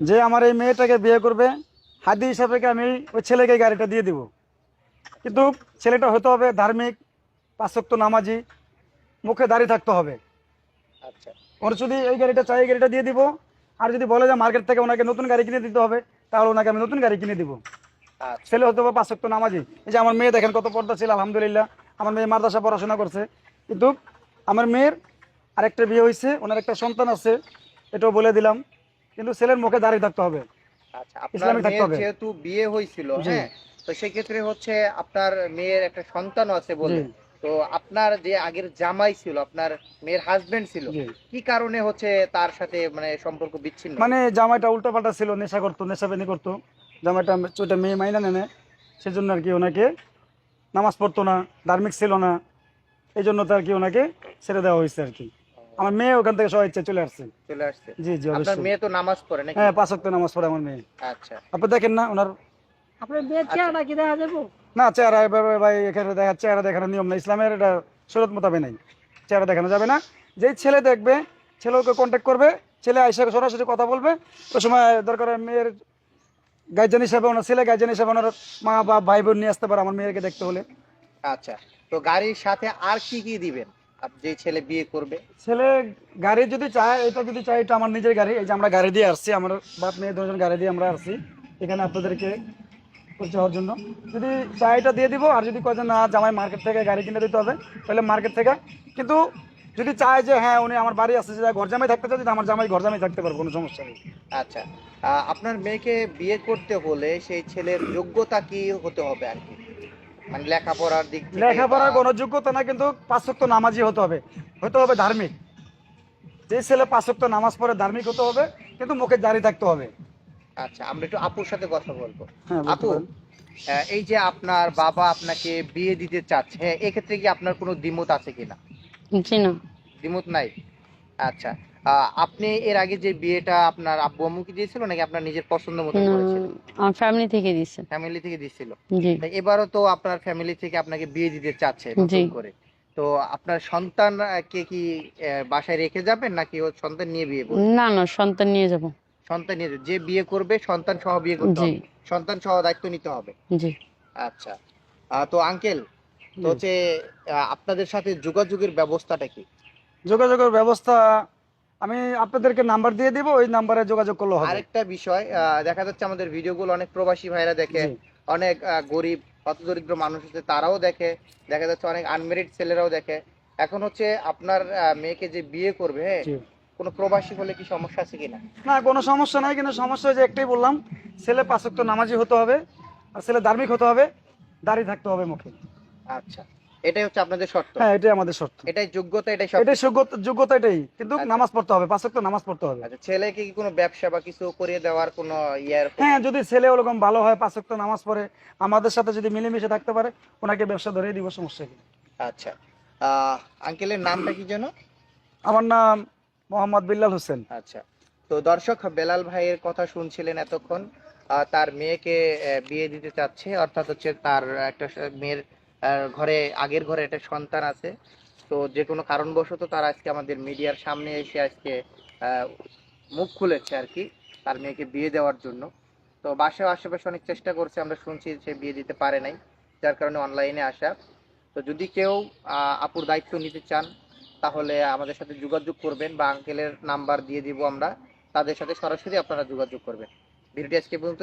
যে আমার এই মেয়েটাকে বিয়ে করবে হাদি হিসাবে আমি ওই ছেলেকে গাড়িটা দিয়ে দিব? কিন্তু ছেলেটা হতে হবে ধার্মিক পাঁচক্ত নামাজি মুখে দাঁড়িয়ে থাকতে হবে। আচ্ছা। ওর যদি এই গাড়িটা চাই এই গাড়িটা দিয়ে দিব। আর যদি বলে যে মার্কেট থেকে ওনাকে নতুন গাড়ি কিনে দিতে হবে তাহলে ওনাকে আমি নতুন গাড়ি কিনে দিব। আচ্ছা। ছেলে হতে হবে পাঁচক্ত নামাজি। এই যে আমার মেয়ে দেখেন কত পর্দা ছিল আলহামদুলিল্লাহ। আমার মেয়ে মাদ্রাসা পড়াশোনা করছে। কিন্তু আমার মেয়ের আরেকটা বিয়ে হয়েছে ওনার একটা সন্তান আছে এটাও বলে দিলাম। কিন্তু ছেলের মুখে দাঁড়িয়ে থাকতে হবে। আচ্ছা আপনার মেয়ের যেহেতু বিয়ে হয়েছিল হ্যাঁ তো সেক্ষেত্রে হচ্ছে আপনার মেয়ের একটা সন্তান আছে বলে। তো আপনার যে আগের জামাই ছিল আপনার মেয়ের হাজবেন্ড ছিল কি কারণে হচ্ছে তার সাথে মানে সম্পর্ক বিচ্ছিন্ন? মানে জামাইটা উল্টাপাল্টা ছিল নেশা করতো নেশাবেনি করতো। জামাইটা ওইটা মেয়ে মাইনা নেনে সেজন্য আর কি ওনাকে নামাজ পড়তো না ধার্মিক ছিল না। এই জন্য তো আর কি ওনাকে ছেড়ে দেওয়া হয়েছে আর কি। আমার মেয়ে ওখান থেকে সবাই ইচ্ছে চলে আসছে। চলে আসছে। জি জি আপনার মেয়ে তো নামাজ পড়ে নাকি? হ্যাঁ পাঁচ ওয়াক্ত নামাজ পড়ে আমার মেয়ে। আচ্ছা। আপনি দেখেন না ওনার আপনার বিয়ের চেহারা কি দেখা যাব? না চেহারা এভাবে ভাই এখানে দেখা চেহারা দেখানোর নিয়ম না ইসলামের এটা নেই। চেহারা দেখানো যাবে না। যেই ছেলে দেখবে ছেলে ওকে কন্ট্যাক্ট করবে ছেলে আইসা সরাসরি কথা বলবে। ওই সময় দরকার মেয়ের গার্জেন হিসাবে ওনার ছেলে গার্জেন হিসাবে ওনার মা বা ভাই বোন নিয়ে আসতে পারে আমার মেয়েকে দেখতে হলে। আচ্ছা। তো গাড়ির সাথে আর কি কি দিবেন? যে ছেলে বিয়ে করবে? ছেলে গাড়ি যদি চায় এটা যদি চায় এটা আমার নিজের গাড়ি। এই যে আমরা গাড়ি দিয়ে আসছি আমার বাপ মেয়ে দুজন গাড়ি দিয়ে আমরা আসছি এখানে আপনাদেরকে পরিচয় হওয়ার জন্য। যদি চায় এটা দিয়ে দিব আর যদি কয় যে না জামাই মার্কেট থেকে গাড়ি কিনে দিতে হবে তাহলে মার্কেট থেকে। কিন্তু যদি চায় যে হ্যাঁ উনি আমার বাড়ি আসছে যে ঘর জামাই থাকতে চায় যদি আমার জামাই ঘর জামাই থাকতে পারবে কোনো সমস্যা নেই। আচ্ছা আপনার মেয়েকে বিয়ে করতে হলে সেই ছেলের যোগ্যতা কি হতে হবে আর কি? মানে লেখাপড়ার দিক লেখাপড়ার কোনো যোগ্যতা না কিন্তু পাঁচক্ত নামাজি হতে হবে। হতে হবে ধার্মিক। যে ছেলে পাঁচক্ত নামাজ পড়ে ধার্মিক হতে হবে কিন্তু মুখে দাঁড়িয়ে থাকতে হবে। আচ্ছা আমরা একটু আপুর সাথে কথা বলব। হ্যাঁ আপু এই যে আপনার বাবা আপনাকে বিয়ে দিতে চাচ্ছে হ্যাঁ এক্ষেত্রে কি আপনার কোনো দ্বিমত আছে কিনা? জি না। দ্বিমত নাই? আচ্ছা আপনি এর আগে যে বিয়েটা আপনার আব্বু আম্মু কি দিয়েছিল নাকি আপনার নিজের পছন্দ মতো করেছিল? আমার ফ্যামিলি থেকে দিচ্ছে ফ্যামিলি থেকে দিয়েছিল? এবারও তো আপনার ফ্যামিলি থেকে আপনাকে বিয়ে দিতে চাচ্ছে নতুন করে। তো আপনার সন্তান কে কি বাসায় রেখে যাবেন নাকি ও সন্তান নিয়ে বিয়ে করবে? না না সন্তান নিয়ে যাব। সন্তান নিয়ে যে বিয়ে করবে সন্তান সহ বিয়ে করতে হবে। সন্তান সহ দায়িত্ব নিতে হবে। জি। আচ্ছা। আহ, তো আঙ্কেল তো হচ্ছে আপনাদের সাথে যোগাযোগের ব্যবস্থাটা কি? যোগাযোগের ব্যবস্থা আমি আপনাদেরকে নাম্বার দিয়ে দিব ওই নাম্বারে যোগাযোগ করলে হবে। আরেকটা বিষয় দেখা যাচ্ছে আমাদের ভিডিওগুলো অনেক প্রবাসী ভাইরা দেখে অনেক গরিব হতদরিদ্র মানুষ আছে তারাও দেখে দেখা যাচ্ছে অনেক আনমেরিড ছেলেরাও দেখে। এখন হচ্ছে আপনার মেয়েকে যে বিয়ে করবে হ্যাঁ কোনো প্রবাসী হলে কি সমস্যা আছে কিনা? না কোনো সমস্যা নাই কিন্তু সমস্যা হয়েছে একটাই বললাম ছেলে পাঁচক্ত নামাজি হতে হবে আর ছেলে ধার্মিক হতে হবে দাঁড়িয়ে থাকতে হবে মুখে। আচ্ছা। এটাই হচ্ছে আপনাদের শর্ত। হ্যাঁ এটাই আমাদের শর্ত। এটাই যোগ্যতা এটাই সব এটাই যোগ্যতা এটাই। কিন্তু আচ্ছা। নামাজ পড়তে হবে পাঁচক্ত নামাজ পড়তে হবে। আচ্ছা ছেলেকে কি কোনো ব্যবসা বা কিছু করিয়ে দেওয়ার কোনো ইয়ার হ্যাঁ যদি ছেলে ওরকম ভালো হয় পাঁচক্ত নামাজ পড়ে আমাদের সাথে যদি মিলেমিশে থাকতে পারে ওনাকে ব্যবসা ধরে দিব সমস্যা কি? আচ্ছা। আঙ্কেলের নামটা কি যেন? আমার নাম মোহাম্মদ বিল্লাল হোসেন। আচ্ছা। তো দর্শক বেলাল ভাইয়ের কথা শুনছিলেন এতক্ষণ। তার মেয়েকে বিয়ে দিতে চাচ্ছে অর্থাৎ হচ্ছে তার একটা মেয়ের ঘরে, আগের ঘরে একটা সন্তান আছে। তো যে কোনো কারণবশত তার আজকে আমাদের মিডিয়ার সামনে এসে আজকে মুখ খুলেছে আর কি, তার মেয়েকে বিয়ে দেওয়ার জন্য। তো বাসায় আশেপাশে অনেক চেষ্টা করছে, আমরা শুনছি সে বিয়ে দিতে পারে নাই, যার কারণে অনলাইনে আসা। তো যদি কেউ আপুর দায়িত্ব নিতে চান, তাহলে আমাদের সাথে যোগাযোগ করবেন বা আঙ্কেলের নাম্বার দিয়ে দিব আমরা। তাদের সাথে সরাসরি আপনারা যোগাযোগ করবেন। ভিডিওটি আজকে পর্যন্ত